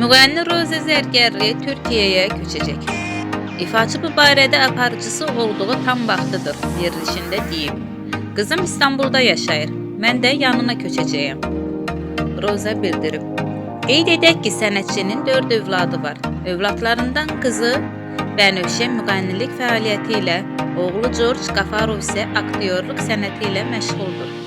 Müğənni Roza Zərgərli Türkiyəyə köçəcək. İfaçı bu barədə aparıcısı olduğu tam vaxtıdır verilişində deyib. Qızım İstanbulda yaşayır. Mən də yanına köçəcəyəm. Roza bildirib. Qeyd edək ki, sənətçinin 4 övladı var. Övladlarından qızı Bənövşə müğənnilik fəaliyyəti ilə, oğlu George Qafarov isə aktyorluq sənəti ilə məşğuldur.